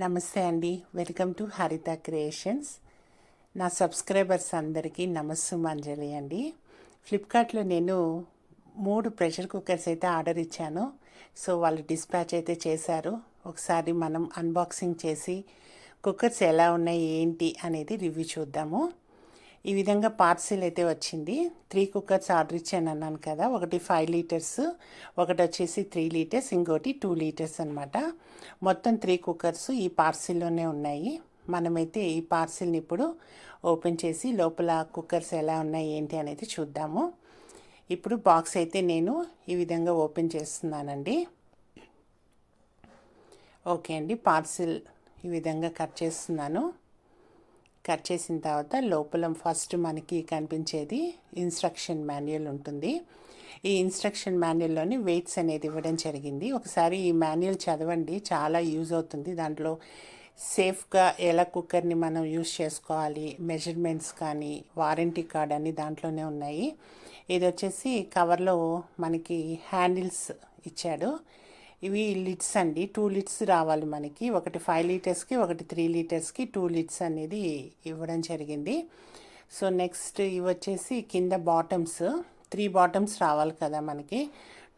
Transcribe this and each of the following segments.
నమస్తే అండి. Welcome to Haritha creations. నా సబ్స్క్రైబర్స్ అందరికీ నమస్సుమాంజలి అండి. ఫ్లిప్కార్ట్లో నేను మూడు ప్రెషర్ కుక్కర్స్ అయితే ఆర్డర్ ఇచ్చాను. సో వాళ్ళు డిస్పాచ్ అయితే చేశారు. ఒకసారి మనం అన్బాక్సింగ్ చేసి కుక్కర్స్ ఎలా ఉన్నాయి ఏంటి అనేది రివ్యూ చూద్దాము. ఈ విధంగా పార్సిల్ అయితే వచ్చింది. త్రీ కుక్కర్స్ ఆర్డర్ ఇచ్చాను అన్నాను కదా ఒకటి ఫైవ్ లీటర్స్ ఒకటి వచ్చేసి త్రీ లీటర్స్ ఇంకోటి టూ లీటర్స్ అనమాట మొత్తం త్రీ కుక్కర్స్ ఈ పార్సిల్లోనే ఉన్నాయి. మనమైతే ఈ పార్సిల్ని ఇప్పుడు ఓపెన్ చేసి లోపల కుక్కర్స్ ఎలా ఉన్నాయి ఏంటి అనేది చూద్దాము. ఇప్పుడు బాక్స్ అయితే నేను ఈ విధంగా ఓపెన్ చేస్తున్నానండి. ఓకే అండి పార్సిల్ ఈ విధంగా కట్ చేస్తున్నాను. కట్ చేసిన తర్వాత లోపల ఫస్ట్ మనకి కనిపించేది ఇన్స్ట్రక్షన్ మాన్యువల్ ఉంటుంది. ఈ ఇన్స్ట్రక్షన్ మాన్యువల్లోని వెయిట్స్ అనేది ఇవ్వడం జరిగింది. ఒకసారి ఈ మాన్యువల్ చదవండి చాలా యూజ్ అవుతుంది. దాంట్లో సేఫ్గా ఎలా కుక్కర్ని మనం యూజ్ చేసుకోవాలి మెజర్మెంట్స్ కానీ వారంటీ కార్డ్ అని దాంట్లోనే ఉన్నాయి. ఇది వచ్చేసి కవర్లో మనకి హ్యాండిల్స్ ఇచ్చాడు. ఇవి లిడ్స్ అండి. టూ లిడ్స్ రావాలి మనకి. ఒకటి ఫైవ్ లీటర్స్కి ఒకటి త్రీ లీటర్స్కి టూ లిడ్స్ అనేది ఇవ్వడం జరిగింది. సో నెక్స్ట్ ఇవి వచ్చేసి కింద బాటమ్స్. త్రీ బాటమ్స్ రావాలి కదా మనకి.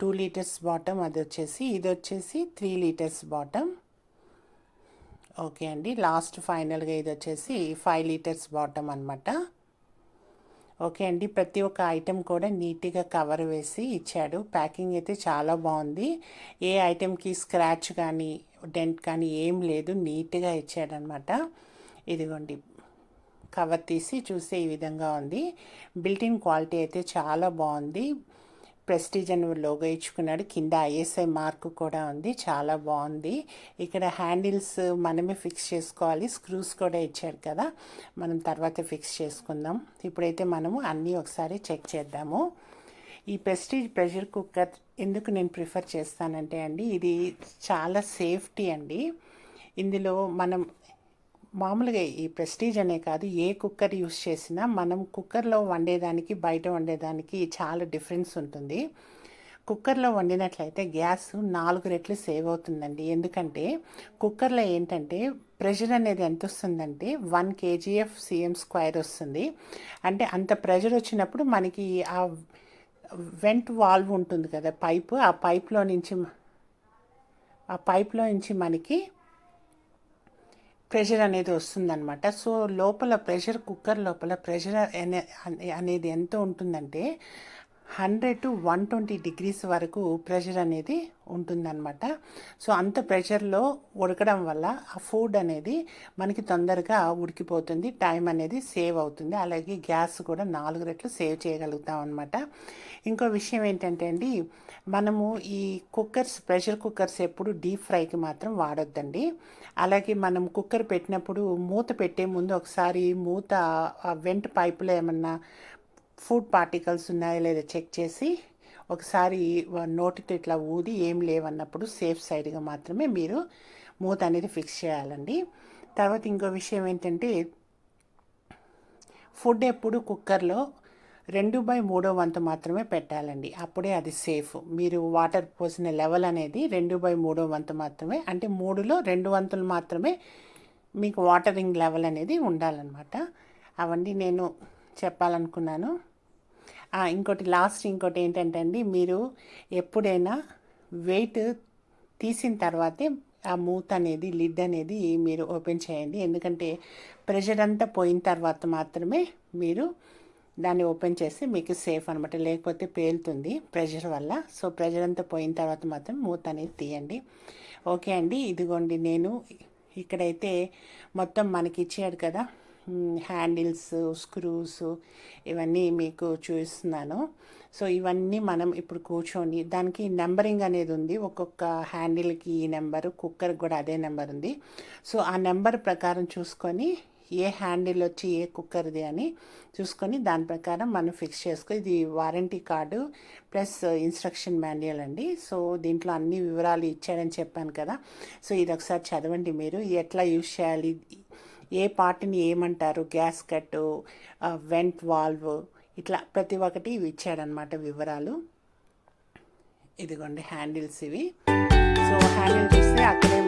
టూ లీటర్స్ బాటమ్ అది వచ్చేసి ఇది వచ్చేసి త్రీ లీటర్స్ బాటమ్. ఓకే అండి. లాస్ట్ ఫైనల్గా ఇది వచ్చేసి ఫైవ్ లీటర్స్ బాటమ్ అనమాట ఓకే అండి. ప్రతి ఒక్క ఐటెం కూడా నీట్గా కవర్ వేసి ఇచ్చాడు. ప్యాకింగ్ అయితే చాలా బాగుంది. ఏ ఐటెంకి స్క్రాచ్ కానీ డెంట్ కానీ ఏం లేదు. నీట్గా ఇచ్చాడనమాట ఇదిగోండి. కవర్ తీసి చూస్తే ఈ విధంగా ఉంది. బిల్టిన్ క్వాలిటీ అయితే చాలా బాగుంది. ప్రెస్టీజ్ అని లోగో ఇచ్చుకున్నాడు. కింద ఐఎస్ఐ మార్క్ కూడా ఉంది. చాలా బాగుంది. ఇక్కడ హ్యాండిల్స్ మనమే ఫిక్స్ చేసుకోవాలి. స్క్రూస్ కూడా ఇచ్చాడు కదా. మనం తర్వాత ఫిక్స్ చేసుకుందాం. ఇప్పుడైతే మనము అన్నీ ఒకసారి చెక్ చేద్దాము. ఈ ప్రెస్టీజ్ ప్రెషర్ కుక్కర్ ఎందుకు నేను ప్రిఫర్ చేస్తానంటే అండి ఇది చాలా సేఫ్టీ అండి. ఇందులో మనం మామూలుగా ఈ ప్రెస్టీజ్ అనే కాదు ఏ కుక్కర్ యూస్ చేసినా మనం కుక్కర్లో వండేదానికి బయట వండేదానికి చాలా డిఫరెన్స్ ఉంటుంది. కుక్కర్లో వండినట్లయితే గ్యాస్ నాలుగు రెట్లు సేవ్ అవుతుందండి. ఎందుకంటే కుక్కర్లో ఏంటంటే ప్రెషర్ అనేది ఎంత వస్తుందంటే వన్ కేజీఎఫ్ సిఎం స్క్వైర్ వస్తుంది. అంటే అంత ప్రెషర్ వచ్చినప్పుడు మనకి ఆ వెంట్ వాల్వ్ ఉంటుంది కదా పైపు. ఆ పైప్లో నుంచి ఆ పైప్లో నుంచి మనకి ప్రెషర్ అనేది వస్తుందన్నమాట. సో లోపల ప్రెషర్ కుక్కర్ లోపల ప్రెషర్ అనేది ఎంత ఉంటుందంటే hundred to one twenty degrees వరకు ప్రెషర్ అనేది ఉంటుందన్నమాట. సో అంత ప్రెషర్లో ఉడకడం వల్ల ఆ ఫుడ్ అనేది మనకి తొందరగా ఉడికిపోతుంది టైం అనేది సేవ్ అవుతుంది. అలాగే గ్యాస్ కూడా నాలుగు రెట్లు సేవ్ చేయగలుగుతాం అనమాట ఇంకో విషయం ఏంటంటే అండి మనము ఈ కుక్కర్స్ ప్రెషర్ కుక్కర్స్ ఎప్పుడు డీప్ ఫ్రైకి మాత్రం వాడొద్దండి. అలాగే మనం కుక్కర్ పెట్టినప్పుడు మూత పెట్టే ముందు ఒకసారి మూత వెంట్ పైపులో ఏమన్నా ఫుడ్ పార్టికల్స్ ఉన్నాయో లేదో చెక్ చేసి ఒకసారి నోటితో ఇట్లా ఊది ఏం లేవన్నప్పుడు సేఫ్ సైడ్గా మాత్రమే మీరు మూత అనేది ఫిక్స్ చేయాలండి. తర్వాత ఇంకో విషయం ఏంటంటే ఫుడ్ ఎప్పుడు కుక్కర్లో రెండు బై మూడో వంతు మాత్రమే పెట్టాలండి. అప్పుడే అది సేఫ్. మీరు వాటర్ పోసిన లెవెల్ అనేది రెండు బై మూడో వంతు మాత్రమే అంటే మూడులో రెండు వంతులు మాత్రమే మీకు వాటరింగ్ లెవెల్ అనేది ఉండాలన్నమాట. అవన్నీ నేను చెప్పాలనుకున్నాను. ఇంకోటి లాస్ట్ ఇంకోటి ఏంటంటే అండి మీరు ఎప్పుడైనా వెయిట్ తీసిన తర్వాతే ఆ మూత అనేది లిడ్ అనేది మీరు ఓపెన్ చేయండి. ఎందుకంటే ప్రెషర్ అంతా పోయిన తర్వాత మాత్రమే మీరు దాన్ని ఓపెన్ చేస్తే మీకు సేఫ్ అనమాట లేకపోతే పేలుతుంది ప్రెషర్ వల్ల. సో ప్రెషర్ అంతా పోయిన తర్వాత మాత్రం మూత అనేది తీయండి. ఓకే అండి ఇదిగోండి నేను ఇక్కడైతే మొత్తం మనకి ఇచ్చాడు కదా. హ్యాండిల్స్ స్క్రూస్ ఇవన్నీ మీకు చూపిస్తున్నాను సో ఇవన్నీ మనం ఇప్పుడు కూర్చొని దానికి నెంబరింగ్ అనేది ఉంది. ఒక్కొక్క హ్యాండిల్కి ఈ నెంబరు కుక్కర్కి కూడా అదే నెంబర్ ఉంది. సో ఆ నెంబర్ ప్రకారం చూసుకొని ఏ హ్యాండిల్ వచ్చి ఏ కుక్కర్ది అని చూసుకొని దాని ప్రకారం మనం ఫిక్స్ చేసుకో ఇది warranty card plus instruction manual అండి. సో దీంట్లో అన్ని వివరాలు ఇచ్చాడని చెప్పాను కదా. సో ఇది ఒకసారి చదవండి మీరు. ఎట్లా యూజ్ చేయాలి? ఏ పార్ట్ని ఏమంటారు? గ్యాస్ కట్ వెంట్ వాల్వ్ ఇట్లా ప్రతి ఒక్కటి ఇవి ఇచ్చాడనమాట వివరాలు. ఇదిగోండి హ్యాండిల్స్ ఇవి. సో హ్యాండిల్ చూస్తే అక్కడే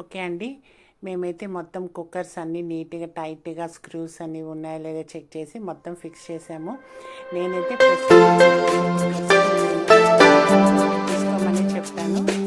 ఓకే అండి. మేమైతే మొత్తం కుక్కర్స్ అన్నీ నీట్గా టైట్గా స్క్రూస్ అన్నీ ఉన్నాయా లేదా చెక్ చేసి మొత్తం ఫిక్స్ చేసాము. నేనైతే తీసుకోమని చెప్తాను.